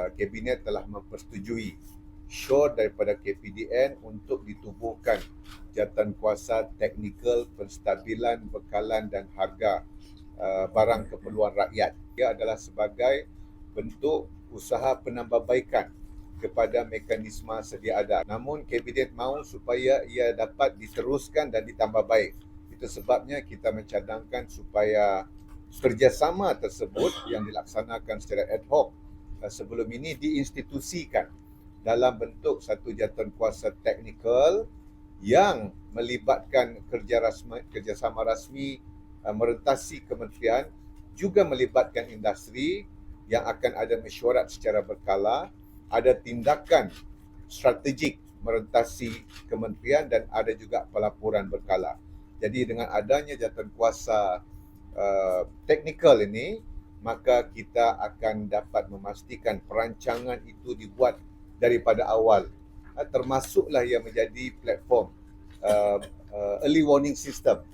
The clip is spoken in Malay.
uh, Kabinet telah mempersetujui syur daripada KPDN untuk ditubuhkan jawatan kuasa teknikal penstabilan bekalan dan harga uh, barang keperluan rakyat. Ia adalah sebagai bentuk usaha penambahbaikan kepada mekanisme sedia ada. Namun kabinet mahu supaya ia dapat diteruskan dan ditambah baik. Itu sebabnya kita mencadangkan supaya kerjasama tersebut yang dilaksanakan secara ad hoc sebelum ini diinstitusikan dalam bentuk satu jawatan kuasa teknikal yang melibatkan kerja rasmi, kerjasama rasmi uh, merentasi kementerian juga melibatkan industri yang akan ada mesyuarat secara berkala ada tindakan strategik merentasi kementerian dan ada juga pelaporan berkala. Jadi dengan adanya jawatan kuasa uh, teknikal ini, maka kita akan dapat memastikan perancangan itu dibuat daripada awal. Uh, termasuklah yang menjadi platform uh, uh, early warning system